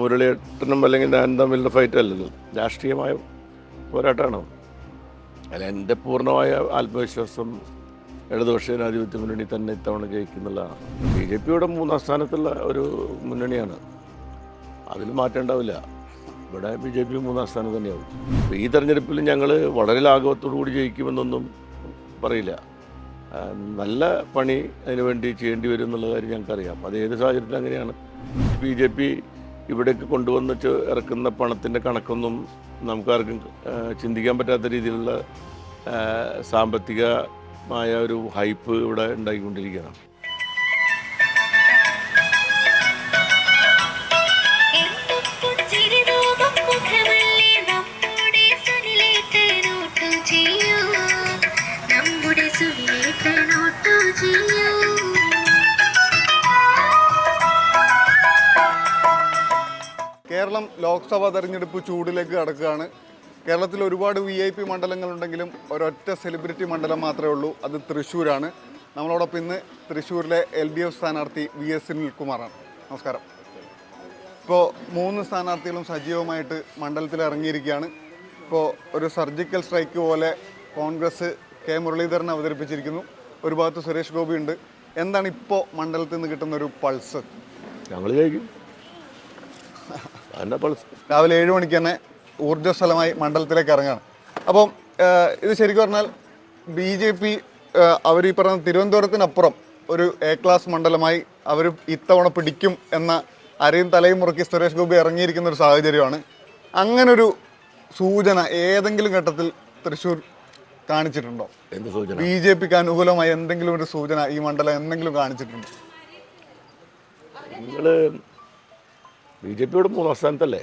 മുരളിയേട്ടനും അല്ലെങ്കിൽ ഞാൻ തമ്മിലുള്ള ഫൈറ്റ് അല്ലല്ലോ രാഷ്ട്രീയമായ പോരാട്ടമാണ്? അല്ല എന്റെ പൂർണമായ ആത്മവിശ്വാസം ഇടതുപക്ഷ ജനാധിപത്യ മുന്നണി തന്നെ ഇത്തവണ ജയിക്കുന്നുള്ളതാണ് ബി ജെ പിയുടെ മൂന്നാം സ്ഥാനത്തുള്ള ഒരു മുന്നണിയാണ്. അതിൽ മാറ്റേണ്ടാവില്ല ഇവിടെ ബി ജെ പി മൂന്നാം സ്ഥാനം തന്നെയാവും. ഈ തെരഞ്ഞെടുപ്പിൽ ഞങ്ങൾ വളരെ ലാഘവത്തോടു കൂടി ജയിക്കുമെന്നൊന്നും പറയില്ല. നല്ല പണി അതിനുവേണ്ടി ചെയ്യേണ്ടി വരും എന്നുള്ള കാര്യം ഞങ്ങൾക്കറിയാം. അത് ഏത് സാഹചര്യത്തിൽ അങ്ങനെയാണ്. ബി ജെ പി ഇവിടേക്ക് കൊണ്ടുവന്നിട്ട് ഇറക്കുന്ന പണത്തിന്റെ കണക്കൊന്നും നമുക്കാർക്കും ചിന്തിക്കാൻ പറ്റാത്ത രീതിയിലുള്ള സാമ്പത്തികമായ ഒരു ഹൈപ്പ് ഇവിടെ ഉണ്ടായിക്കൊണ്ടിരിക്കുകയാണ്. കേരളം ലോക്സഭാ തെരഞ്ഞെടുപ്പ് ചൂടിലേക്ക് കടക്കുകയാണ്. കേരളത്തിൽ ഒരുപാട് വി ഐ പി മണ്ഡലങ്ങളുണ്ടെങ്കിലും ഒരൊറ്റ സെലിബ്രിറ്റി മണ്ഡലം മാത്രമേ ഉള്ളൂ. അത് തൃശ്ശൂരാണ്. നമ്മളോടൊപ്പം ഇന്ന് തൃശ്ശൂരിലെ എൽ ഡി എഫ് സ്ഥാനാർത്ഥി വി എസ് സുനിൽകുമാറാണ്. നമസ്കാരം. ഇപ്പോൾ മൂന്ന് സ്ഥാനാർത്ഥികളും സജീവമായിട്ട് മണ്ഡലത്തിൽ ഇറങ്ങിയിരിക്കുകയാണ്. ഇപ്പോൾ ഒരു സർജിക്കൽ സ്ട്രൈക്ക് പോലെ കോൺഗ്രസ് കെ മുരളീധരൻ അവതരിപ്പിച്ചിരിക്കുന്നു. ഒരു ഭാഗത്ത് സുരേഷ് ഗോപി ഉണ്ട് എന്താണ് ഇപ്പോൾ മണ്ഡലത്തിൽ നിന്ന് കിട്ടുന്ന ഒരു പൾസ് ഞങ്ങൾ ജയിക്കും. രാവിലെ ഏഴ് മണിക്ക് തന്നെ ഊർജസ്വലമായി മണ്ഡലത്തിലേക്ക് ഇറങ്ങുകയാണ് അപ്പം ഇത് ശരിക്കും പറഞ്ഞാൽ ബി ജെ പി അവർ ഈ പറഞ്ഞ തിരുവനന്തപുരത്തിനപ്പുറം ഒരു എ ക്ലാസ് മണ്ഡലമായി അവർ ഇത്തവണ പിടിക്കും എന്ന അരയും തലയും മുറുക്കി സുരേഷ് ഗോപി ഇറങ്ങിയിരിക്കുന്ന ഒരു സാഹചര്യമാണ്. അങ്ങനൊരു സൂചന ഏതെങ്കിലും ഘട്ടത്തിൽ തൃശ്ശൂർ കാണിച്ചിട്ടുണ്ടോ? ബി ജെ പിക്ക് അനുകൂലമായി എന്തെങ്കിലും ഒരു സൂചന ഈ മണ്ഡലം എന്തെങ്കിലും കാണിച്ചിട്ടുണ്ടോ? നിങ്ങൾ ബി ജെ പിയോട് മൂന്നാം സ്ഥാനത്തല്ലേ?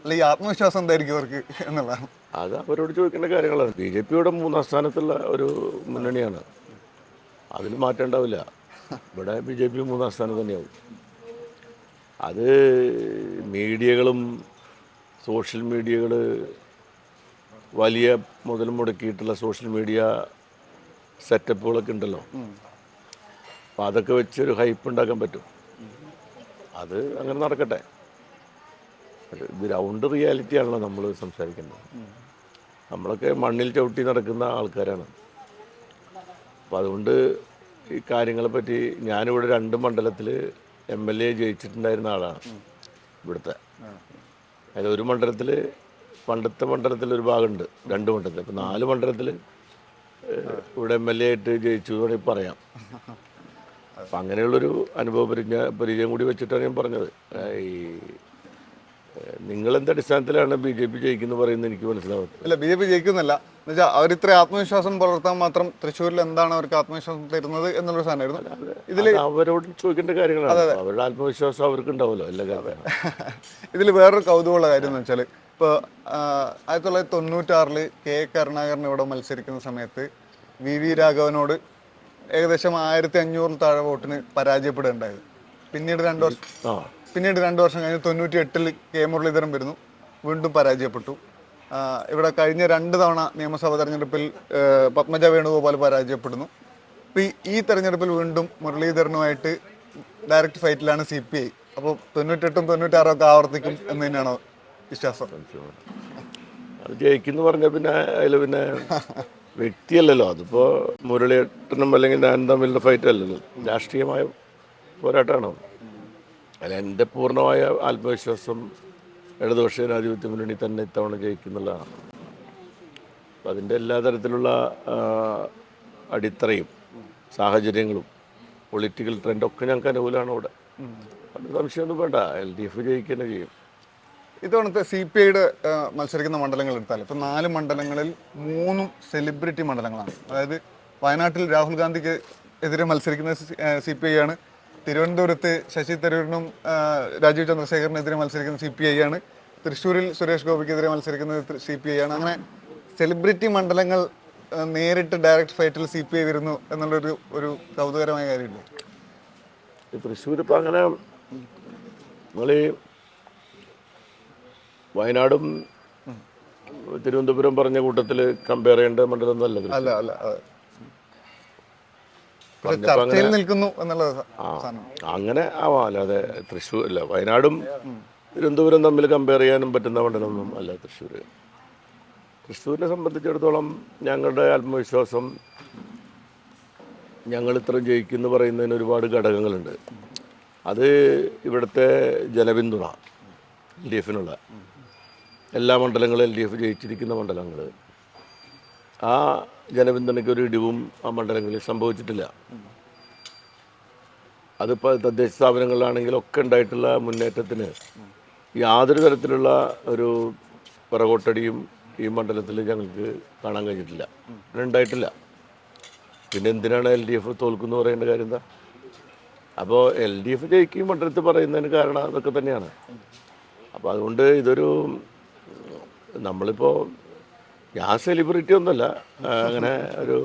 അല്ല ഈ ആത്മവിശ്വാസം എന്തായിരിക്കും അവർക്ക് എന്നുള്ളതാണ്. അത് അവരോട് ചോദിക്കേണ്ട കാര്യങ്ങളാണ്. ബി ജെ പിയുടെ മൂന്നാം സ്ഥാനത്തുള്ള ഒരു മുന്നണിയാണ്. അതിൽ മാറ്റേണ്ടാവില്ല ഇവിടെ ബി ജെ പി മൂന്നാം സ്ഥാനം തന്നെയാവും. അത് മീഡിയകളും സോഷ്യൽ മീഡിയകൾ വലിയ മുതൽ മുടക്കിയിട്ടുള്ള സോഷ്യൽ മീഡിയ സെറ്റപ്പുകളൊക്കെ ഉണ്ടല്ലോ. അപ്പം അതൊക്കെ വെച്ചൊരു ഹൈപ്പ് ഉണ്ടാക്കാൻ പറ്റും. അത് അങ്ങനെ നടക്കട്ടെ. ഗ്രൗണ്ട് റിയാലിറ്റി ആണല്ലോ നമ്മൾ സംസാരിക്കുന്നത്. നമ്മളൊക്കെ മണ്ണിൽ ചവിട്ടി നടക്കുന്ന ആൾക്കാരാണ്. അപ്പോൾ അതുകൊണ്ട് ഈ കാര്യങ്ങളെ പറ്റി ഞാനിവിടെ രണ്ട് മണ്ഡലത്തിൽ എം എൽ എ ജയിച്ചിട്ടുണ്ടായിരുന്ന ആളാണ് ഇവിടുത്തെ. അതായത് ഒരു മണ്ഡലത്തിൽ പണ്ടത്തെ മണ്ഡലത്തിൽ ഒരു ഭാഗമുണ്ട് രണ്ട് മണ്ഡലത്തിൽ അപ്പോൾ നാല് മണ്ഡലത്തിൽ ഇവിടെ എം എൽ എ ആയിട്ട് ജയിച്ചു വേണമെങ്കിൽ പറയാം. അപ്പം അങ്ങനെയുള്ളൊരു അനുഭവ പരിജ്ഞ പരിചയം കൂടി വെച്ചിട്ടാണ് ഞാൻ പറഞ്ഞത്. ഈ നിങ്ങളെന്ത് അടിസ്ഥാനത്തിലാണ് ബി ജെ പി ജയിക്കുന്നത് പറയുന്നത് എനിക്ക് മനസ്സിലാവുന്നത് അല്ല ബി ജെ പി ജയിക്കുന്നില്ല. എന്നുവെച്ചാൽ അവർ ഇത്ര ആത്മവിശ്വാസം പുലർത്താൻ മാത്രം തൃശ്ശൂരിൽ എന്താണ് അവർക്ക് ആത്മവിശ്വാസം തരുന്നത് എന്നുള്ള സാധനമായിരുന്നു. ഇതിൽ അവരോട് ചോദിക്കേണ്ട കാര്യങ്ങളാണ്. അവരുടെ ആത്മവിശ്വാസം അവർക്ക് ഉണ്ടാവുമല്ലോ എല്ലാ കാര്യം ഇതിൽ വേറൊരു കൗതുകമുള്ള കാര്യം എന്ന് വെച്ചാൽ ഇപ്പോൾ ആയിരത്തി തൊള്ളായിരത്തി തൊണ്ണൂറ്റാറിൽ കെ കരുണാകരൻ ഇവിടെ മത്സരിക്കുന്ന സമയത്ത് വി വി രാഘവനോട് ഏകദേശം ആയിരത്തി അഞ്ഞൂറിൽ താഴെ വോട്ടിന് പരാജയപ്പെടുകയുണ്ടായത് പിന്നീട് രണ്ട് വർഷം പിന്നീട് രണ്ട് വർഷം കഴിഞ്ഞ് തൊണ്ണൂറ്റി എട്ടിൽ കെ മുരളീധരൻ വരുന്നു. വീണ്ടും പരാജയപ്പെട്ടു. ഇവിടെ കഴിഞ്ഞ രണ്ട് തവണ നിയമസഭാ തെരഞ്ഞെടുപ്പിൽ പത്മജ വേണുഗോപാൽ പരാജയപ്പെടുന്നു. ഇപ്പം ഈ തെരഞ്ഞെടുപ്പിൽ വീണ്ടും മുരളീധരനുമായിട്ട് ഡയറക്റ്റ് ഫൈറ്റിലാണ് സി പി ഐ. അപ്പോൾ തൊണ്ണൂറ്റെട്ടും തൊണ്ണൂറ്റാറും ഒക്കെ ആവർത്തിക്കും എന്ന് തന്നെയാണോ വിശ്വാസം? അത് ജയിക്കുന്നു പറഞ്ഞാൽ പിന്നെ അതിൽ പിന്നെ വ്യക്തിയല്ലല്ലോ അതിപ്പോൾ മുരളിയേട്ടനും അല്ലെങ്കിൽ ഞാൻ തമ്മിലുള്ള ഫൈറ്റ് അല്ലല്ലോ. രാഷ്ട്രീയമായ പോരാട്ടമാണ്? അല്ല എന്റെ പൂർണമായ ആത്മവിശ്വാസം ഇടതുപക്ഷ ജനാധിപത്യ മുന്നണി തന്നെ ഇത്തവണ ജയിക്കുന്നുള്ളതാണ്. അപ്പം അതിന്റെ എല്ലാ തരത്തിലുള്ള അടിത്തറയും സാഹചര്യങ്ങളും പൊളിറ്റിക്കൽ ട്രെൻഡൊക്കെ ഞങ്ങൾക്ക് അനുകൂലമാണ് ഇവിടെ. അത് സംശയമൊന്നും വേണ്ട. എൽ ഡി എഫ് ജയിക്കുക ചെയ്യും. ഇത്തവണത്തെ സി പി ഐയുടെ മത്സരിക്കുന്ന മണ്ഡലങ്ങൾ എടുത്താൽ ഇപ്പം നാല് മണ്ഡലങ്ങളിൽ മൂന്നും സെലിബ്രിറ്റി മണ്ഡലങ്ങളാണ്. അതായത് വയനാട്ടിൽ രാഹുൽ ഗാന്ധിക്ക് എതിരെ മത്സരിക്കുന്ന സി പി ഐ ആണ്. തിരുവനന്തപുരത്ത് ശശി തരൂരിനും രാജീവ് ചന്ദ്രശേഖരനെതിരെ മത്സരിക്കുന്ന സി പി ഐ ആണ്. തൃശ്ശൂരിൽ സുരേഷ് ഗോപിക്കെതിരെ മത്സരിക്കുന്നത് സി പി ഐ ആണ്. അങ്ങനെ സെലിബ്രിറ്റി മണ്ഡലങ്ങൾ നേരിട്ട് ഡയറക്റ്റ് ഫൈറ്റിൽ സി പി ഐ വരുന്നു എന്നുള്ളൊരു ഒരു കൗതുകരമായ കാര്യമില്ല തൃശ്ശൂർ ഇപ്പം അങ്ങനെ വയനാടും തിരുവനന്തപുരം പറഞ്ഞ കൂട്ടത്തിൽ കമ്പയർ ചെയ്യേണ്ട മണ്ഡലം നല്ലത് അല്ല അല്ല ചർച്ചയിൽ നിൽക്കുന്നു അങ്ങനെ ആവാം അല്ലാതെ തൃശ്ശൂർ അല്ല വയനാടും തിരുവനന്തപുരം തമ്മിൽ കമ്പയർ ചെയ്യാനും പറ്റുന്ന മണ്ഡലമൊന്നും അല്ല തൃശ്ശൂർ. തൃശ്ശൂരിനെ സംബന്ധിച്ചിടത്തോളം ഞങ്ങളുടെ ആത്മവിശ്വാസം ഞങ്ങൾ ഇത്ര ജയിക്കുന്നു പറയുന്നതിന് ഒരുപാട് ഘടകങ്ങളുണ്ട്. അത് ഇവിടുത്തെ ജനപിന്തുണ എൽ ഡി എഫിനുള്ള എല്ലാ മണ്ഡലങ്ങളും എൽ ഡി എഫ് ജയിച്ചിരിക്കുന്ന മണ്ഡലങ്ങൾ ആ ജനപിന്തുണയ്ക്ക് ഒരു ഇടിവും ആ മണ്ഡലങ്ങളിൽ സംഭവിച്ചിട്ടില്ല. അതിപ്പോൾ തദ്ദേശ സ്ഥാപനങ്ങളിലാണെങ്കിലും ഒക്കെ ഉണ്ടായിട്ടുള്ള മുന്നേറ്റത്തിന് യാതൊരു തരത്തിലുള്ള ഒരു പിറകോട്ടടിയും ഈ മണ്ഡലത്തിൽ ഞങ്ങൾക്ക് കാണാൻ കഴിഞ്ഞിട്ടില്ല. ഉണ്ടായിട്ടില്ല. പിന്നെ എന്തിനാണ് എൽ ഡി എഫ് തോൽക്കുന്നു പറയേണ്ട കാര്യം എന്താ? അപ്പോൾ എൽ ഡി എഫ് ജയിക്കും മണ്ഡലത്തിൽ പറയുന്നതിന് കാരണം അതൊക്കെ തന്നെയാണ്. അപ്പോൾ അതുകൊണ്ട് ഇതൊരു നമ്മളിപ്പോൾ ഞാൻ സെലിബ്രിറ്റി ഒന്നുമല്ല. അങ്ങനെ ഒരു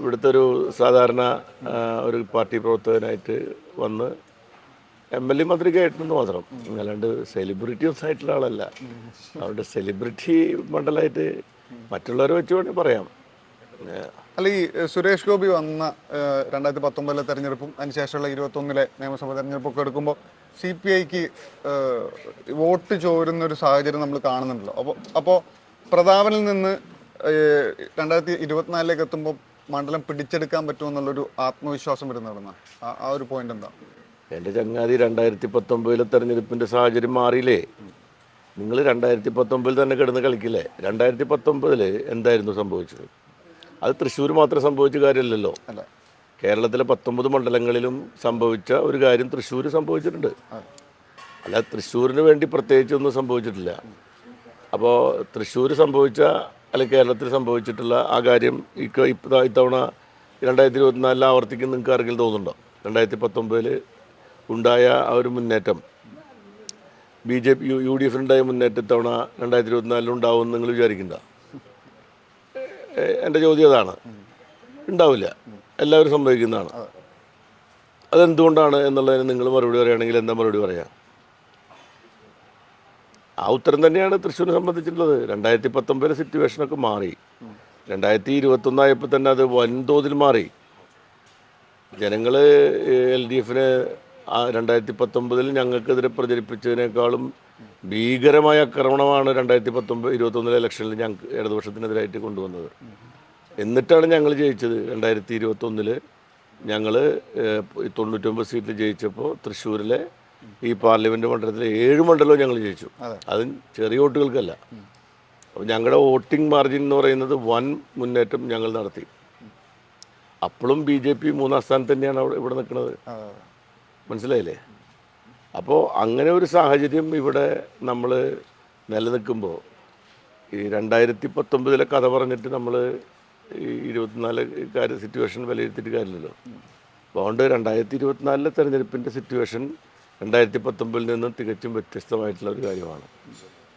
ഇവിടുത്തെ ഒരു സാധാരണ ഒരു പാർട്ടി പ്രവർത്തകനായിട്ട് വന്ന് എം എൽ എ മന്ത്രിക്കായിട്ടെന്ന് മാത്രം. അല്ലാണ്ട് സെലിബ്രിറ്റി ഒന്നും ആയിട്ടുള്ള ആളല്ല. അവരുടെ സെലിബ്രിറ്റി മണ്ഡലമായിട്ട് മറ്റുള്ളവരെ വെച്ച് വേണമെങ്കിൽ പറയാം. അല്ല ഈ സുരേഷ് ഗോപി വന്ന രണ്ടായിരത്തി പത്തൊമ്പതിലെ തെരഞ്ഞെടുപ്പും അതിനുശേഷമുള്ള ഇരുപത്തൊന്നിലെ നിയമസഭാ തെരഞ്ഞെടുപ്പൊക്കെ എടുക്കുമ്പോൾ സി പി ഐക്ക് വോട്ട് ചോരുന്ന ഒരു സാഹചര്യം നമ്മൾ കാണുന്നുണ്ടല്ലോ. അപ്പോൾ അപ്പോൾ പ്രതാപനിൽ നിന്ന് രണ്ടായിരത്തി ഇരുപത്തിനാലിലേക്ക് എത്തുമ്പോൾ മണ്ഡലം പിടിച്ചെടുക്കാൻ പറ്റുമെന്നുള്ളൊരു ആത്മവിശ്വാസം വരുന്നതാണ് ആ ഒരു പോയിന്റ് എന്താ? എന്റെ ചങ്ങാതി രണ്ടായിരത്തി പത്തൊമ്പതിലെ തെരഞ്ഞെടുപ്പിന്റെ സാഹചര്യം മാറിയില്ലേ? നിങ്ങൾ രണ്ടായിരത്തി പത്തൊമ്പതിൽ തന്നെ കിടന്ന് കളിക്കില്ലേ? രണ്ടായിരത്തി പത്തൊമ്പതിൽ എന്തായിരുന്നു സംഭവിച്ചത്? അത് തൃശ്ശൂർ മാത്രം സംഭവിച്ച കാര്യമല്ലല്ലോ. കേരളത്തിലെ പത്തൊമ്പത് മണ്ഡലങ്ങളിലും സംഭവിച്ച ഒരു കാര്യം തൃശ്ശൂർ സംഭവിച്ചിട്ടുണ്ട്. അല്ല തൃശ്ശൂരിന് വേണ്ടി പ്രത്യേകിച്ചൊന്നും സംഭവിച്ചിട്ടില്ല. അപ്പോൾ തൃശ്ശൂർ സംഭവിച്ച അല്ലെങ്കിൽ കേരളത്തിൽ സംഭവിച്ചിട്ടുള്ള ആ കാര്യം ഇത്തവണ രണ്ടായിരത്തി ഇരുപത്തിനാലിൽ ആവർത്തിക്കും നിങ്ങൾക്ക് ആർക്കെങ്കിലും തോന്നുന്നുണ്ടോ? രണ്ടായിരത്തി പത്തൊമ്പതിൽ ഉണ്ടായ ആ ഒരു മുന്നേറ്റം. B J P U D എഫിനുണ്ടായ മുന്നേറ്റം ഇത്തവണ രണ്ടായിരത്തി ഇരുപത്തിനാലിൽ ഉണ്ടാവുമെന്ന് നിങ്ങൾ വിചാരിക്കണ്ട എന്റെ ചോദ്യം അതാണ്. ഉണ്ടാവില്ല. എല്ലാവരും സംഭവിക്കുന്നതാണ്. അതെന്തുകൊണ്ടാണ് എന്നുള്ളതിന് നിങ്ങൾ മറുപടി പറയുകയാണെങ്കിൽ എന്താ മറുപടി പറയാം? ആ ഉത്തരം തന്നെയാണ് തൃശ്ശൂരിനെ സംബന്ധിച്ചിട്ടുള്ളത്. രണ്ടായിരത്തി പത്തൊമ്പതിലെ സിറ്റുവേഷനൊക്കെ മാറി. രണ്ടായിരത്തി ഇരുപത്തൊന്നായപ്പോൾ തന്നെ അത് വൻതോതിൽ മാറി. ജനങ്ങൾ എൽ ഡി എഫിന് ആ രണ്ടായിരത്തി പത്തൊമ്പതിൽ ഞങ്ങൾക്കെതിരെ പ്രചരിപ്പിച്ചതിനേക്കാളും ഭീകരമായ ആക്രമണമാണ് രണ്ടായിരത്തി പത്തൊമ്പത് ഇരുപത്തൊന്നിലെ ഇലക്ഷനിൽ ഞങ്ങൾക്ക് ഇടതുപക്ഷത്തിനെതിരായിട്ട് കൊണ്ടുവന്നത്. എന്നിട്ടാണ് ഞങ്ങൾ ജയിച്ചത്. രണ്ടായിരത്തി ഇരുപത്തൊന്നിൽ ഞങ്ങൾ തൊണ്ണൂറ്റൊമ്പത് സീറ്റിൽ ജയിച്ചപ്പോൾ തൃശ്ശൂരിലെ ഈ പാർലമെന്റ് മണ്ഡലത്തിലെ ഏഴ് മണ്ഡലവും ഞങ്ങൾ ജയിച്ചു. അത്. ചെറിയ വോട്ടുകൾക്കല്ല. അപ്പോൾ ഞങ്ങളുടെ വോട്ടിംഗ് മാർജിൻ എന്ന് പറയുന്നത് വൻ മുന്നേറ്റം ഞങ്ങൾ നടത്തി. അപ്പോഴും ബി ജെ പി മൂന്നാം സ്ഥാനത്ത് തന്നെയാണ് അവിടെ ഇവിടെ നിൽക്കുന്നത്. മനസ്സിലായില്ലേ? അപ്പോൾ അങ്ങനെ ഒരു സാഹചര്യം ഇവിടെ നമ്മൾ നിലനിൽക്കുമ്പോൾ ഈ രണ്ടായിരത്തി പത്തൊമ്പതിലെ കഥ പറഞ്ഞിട്ട് നമ്മൾ ഈ ഇരുപത്തിനാല് കാര്യ സിറ്റുവേഷൻ വിലയിരുത്തിയിട്ട് കാര്യമില്ലല്ലോ. അപ്പോൾ അതുകൊണ്ട് രണ്ടായിരത്തി ഇരുപത്തിനാലിലെ തെരഞ്ഞെടുപ്പിന്റെ സിറ്റുവേഷൻ രണ്ടായിരത്തി പത്തൊമ്പതിൽ നിന്നും തികച്ചും വ്യത്യസ്തമായിട്ടുള്ള ഒരു കാര്യമാണ്.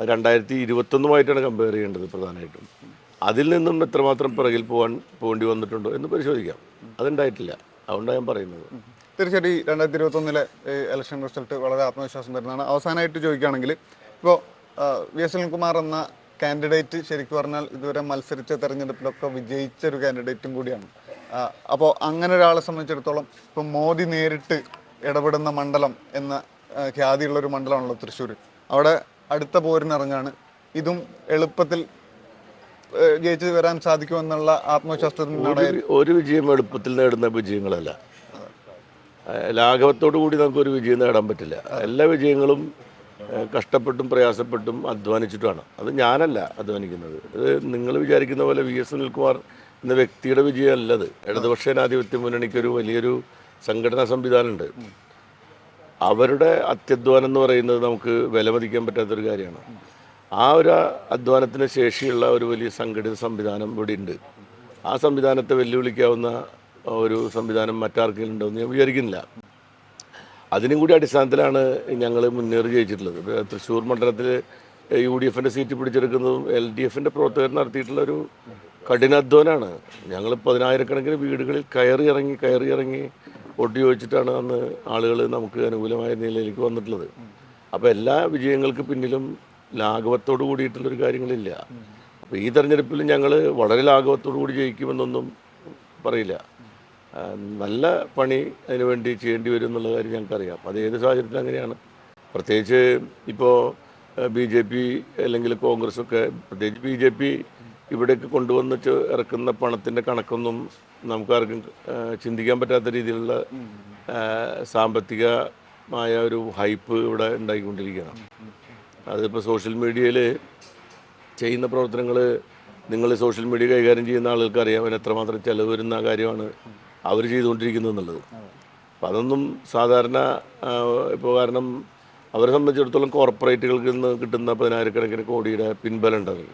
അത് രണ്ടായിരത്തി ഇരുപത്തൊന്നുമായിട്ടാണ് കമ്പയർ ചെയ്യേണ്ടത് പ്രധാനമായിട്ടും. അതിൽ നിന്നും എത്രമാത്രം പിറകിൽ പോകാൻ പോകേണ്ടി വന്നിട്ടുണ്ടോ എന്ന് പരിശോധിക്കാം. അതുണ്ടായിട്ടില്ല. അതുകൊണ്ടാണ് ഞാൻ പറയുന്നത്. തീർച്ചയായിട്ടും ഈ രണ്ടായിരത്തി ഇരുപത്തൊന്നിലെ ഇലക്ഷൻ റിസൾട്ട് വളരെ ആത്മവിശ്വാസം തരുന്നതാണ്. അവസാനമായിട്ട് ചോദിക്കുകയാണെങ്കിൽ ഇപ്പോൾ വി എസ് സുനിൽകുമാർ എന്ന കാൻഡിഡേറ്റ് ശരിക്കും പറഞ്ഞാൽ ഇതുവരെ മത്സരിച്ച തെരഞ്ഞെടുപ്പിലൊക്കെ വിജയിച്ച ഒരു കാൻഡിഡേറ്റും കൂടിയാണ്. അപ്പോൾ അങ്ങനെ ഒരാളെ സംബന്ധിച്ചിടത്തോളം ഇപ്പോൾ മോദി നേരിട്ട് ഇടപെടുന്ന മണ്ഡലം എന്ന ഖ്യാതിയുള്ളൊരു മണ്ഡലമാണല്ലോ തൃശ്ശൂർ അവിടെ അടുത്ത പോരിനിറങ്ങാണ് ഇതും എളുപ്പത്തിൽ ജയിച്ചു വരാൻ സാധിക്കുമെന്നുള്ള ആത്മവിശ്വാസത്തിൽ ഒരു വിജയം എളുപ്പത്തിൽ നേടുന്ന വിജയങ്ങളല്ല. ലാഘവത്തോടു കൂടി നമുക്കൊരു വിജയം നേടാൻ പറ്റില്ല. എല്ലാ വിജയങ്ങളും കഷ്ടപ്പെട്ടും പ്രയാസപ്പെട്ടും അധ്വാനിച്ചിട്ടുമാണ്. അത് ഞാനല്ല അധ്വാനിക്കുന്നത്. ഇത് നിങ്ങൾ വിചാരിക്കുന്ന പോലെ വി എസ് സുനിൽകുമാർ എന്ന വ്യക്തിയുടെ വിജയമല്ല അത് ഇടതുപക്ഷ ജനാധിപത്യ മുന്നണിക്കൊരു വലിയൊരു സംഘടനാ സംവിധാനമുണ്ട്. അവരുടെ അത്യധ്വാനം എന്ന് പറയുന്നത് നമുക്ക് വിലമതിക്കാൻ പറ്റാത്തൊരു കാര്യമാണ്. ആ ഒരു അധ്വാനത്തിന് ശേഷിയുള്ള ഒരു വലിയ സംഘടിത സംവിധാനം ഇവിടെ ഉണ്ട് ആ സംവിധാനത്തെ വെല്ലുവിളിക്കാവുന്ന ഒരു സംവിധാനം മറ്റാർക്കെങ്കിലും ഉണ്ടോ എന്ന് ഞാൻ വിചാരിക്കുന്നില്ല. അതിനും കൂടി അടിസ്ഥാനത്തിലാണ് ഞങ്ങൾ മുന്നേറി ജയിച്ചിട്ടുള്ളത്. തൃശ്ശൂർ മണ്ഡലത്തിൽ യു ഡി എഫിന്റെ സീറ്റ് പിടിച്ചെടുക്കുന്നതും എൽ ഡി എഫിന്റെ പ്രവർത്തകർ നടത്തിയിട്ടുള്ള ഒരു കഠിനാധ്വാനമാണ് ഞങ്ങൾ പതിനായിരക്കണക്കിന് വീടുകളിൽ കയറി ഇറങ്ങി കയറി ഇറങ്ങി വോട്ട് ചോദിച്ചിട്ടാണ് അന്ന് ആളുകൾ നമുക്ക് അനുകൂലമായ നിലയിലേക്ക് വന്നിട്ടുള്ളത്. അപ്പോൾ എല്ലാ വിജയങ്ങൾക്ക് പിന്നിലും ലാഘവത്തോട് കൂടിയിട്ടുള്ളൊരു കാര്യങ്ങളില്ല. അപ്പോൾ ഈ തെരഞ്ഞെടുപ്പിൽ ഞങ്ങൾ വളരെ ലാഘവത്തോടു കൂടി ജയിക്കുമെന്നൊന്നും പറയില്ല. നല്ല പണി അതിന് വേണ്ടി ചെയ്യേണ്ടി വരും എന്നുള്ള കാര്യം ഞങ്ങൾക്കറിയാം. അത് ഏത് സാഹചര്യത്തിലും അങ്ങനെയാണ്. പ്രത്യേകിച്ച് ഇപ്പോൾ ബി ജെ പി അല്ലെങ്കിൽ കോൺഗ്രസ് ഒക്കെ പ്രത്യേകിച്ച് ബി ജെ പി ഇവിടേക്ക് കൊണ്ടുവന്ന് ചെ- ഇറക്കുന്ന പണത്തിന്റെ കണക്കൊന്നും നമുക്കാർക്കും ചിന്തിക്കാൻ പറ്റാത്ത രീതിയിലുള്ള സാമ്പത്തികമായ ഒരു ഹൈപ്പ് ഇവിടെ ഉണ്ടായിക്കൊണ്ടിരിക്കുകയാണ്. അതിപ്പോൾ സോഷ്യൽ മീഡിയയിൽ ചെയ്യുന്ന പ്രവർത്തനങ്ങൾ നിങ്ങൾ സോഷ്യൽ മീഡിയ കൈകാര്യം ചെയ്യുന്ന ആളുകൾക്ക് അറിയാം അതിന് എത്രമാത്രം ചിലവ് വരുന്ന കാര്യമാണ്. അവർ ചെയ്തുകൊണ്ടിരിക്കുന്നത് എന്നുള്ളത്. അപ്പം അതൊന്നും സാധാരണ ഇപ്പോൾ കാരണം അവരെ സംബന്ധിച്ചിടത്തോളം കോർപ്പറേറ്റുകൾക്ക് നിന്ന് കിട്ടുന്ന പതിനായിരക്കണക്കിന് കോടിയുടെ പിൻബലം ഉണ്ട് അതിൽ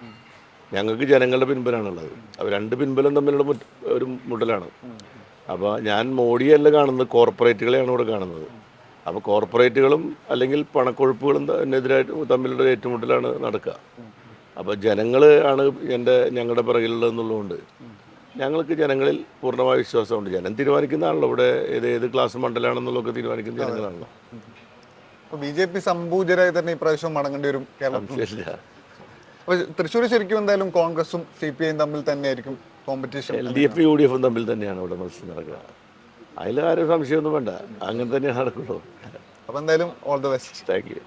ഞങ്ങൾക്ക് ജനങ്ങളുടെ പിൻബലമാണുള്ളത്. അപ്പോൾ രണ്ട് പിൻബലം തമ്മിലുള്ള ഒരു മുട്ടലാണ്. അപ്പോൾ ഞാൻ മോഡിയല്ല കാണുന്നത് കോർപ്പറേറ്റുകളെയാണ് ഇവിടെ കാണുന്നത്. അപ്പോൾ കോർപ്പറേറ്റുകളും അല്ലെങ്കിൽ പണക്കൊഴുപ്പുകളും എതിരായിട്ട് തമ്മിലുള്ള ഏറ്റുമുട്ടലാണ് നടക്കുക. അപ്പോൾ ജനങ്ങൾ ആണ് എന്റെ ഞങ്ങളുടെ പിറകിലുള്ളതെന്നുള്ളതുകൊണ്ട് ഞങ്ങൾക്ക് ജനങ്ങളിൽ പൂർണമായ വിശ്വാസമുണ്ട്. ജനം തീരുമാനിക്കുന്നതാണല്ലോ. ഇവിടെ ഏത് ഏത് ക്ലാസ് മണ്ഡലമാണെന്നുള്ളതൊക്കെ തീരുമാനിക്കുന്ന ജനങ്ങളാണല്ലോ. ബി ജെ പി സംപൂജരായി തന്നെ ഇപ്രാവശ്യം മടങ്ങേണ്ടി വരും കേരളത്തിൽ. അപ്പോൾ തൃശ്ശൂർ ശരിക്കും എന്തായാലും കോൺഗ്രസും സി പി ഐയും തമ്മിൽ തന്നെയായിരിക്കും competition L D F U D എഫും തമ്മിൽ തന്നെയാണ് ഇവിടെ മത്സരം നടക്കുക. അതിൽ ആരും സംശയമൊന്നും വേണ്ട. അങ്ങനെ തന്നെയാണ് നടക്കുള്ളൂ. അപ്പോൾ എന്തായാലും all the best thank you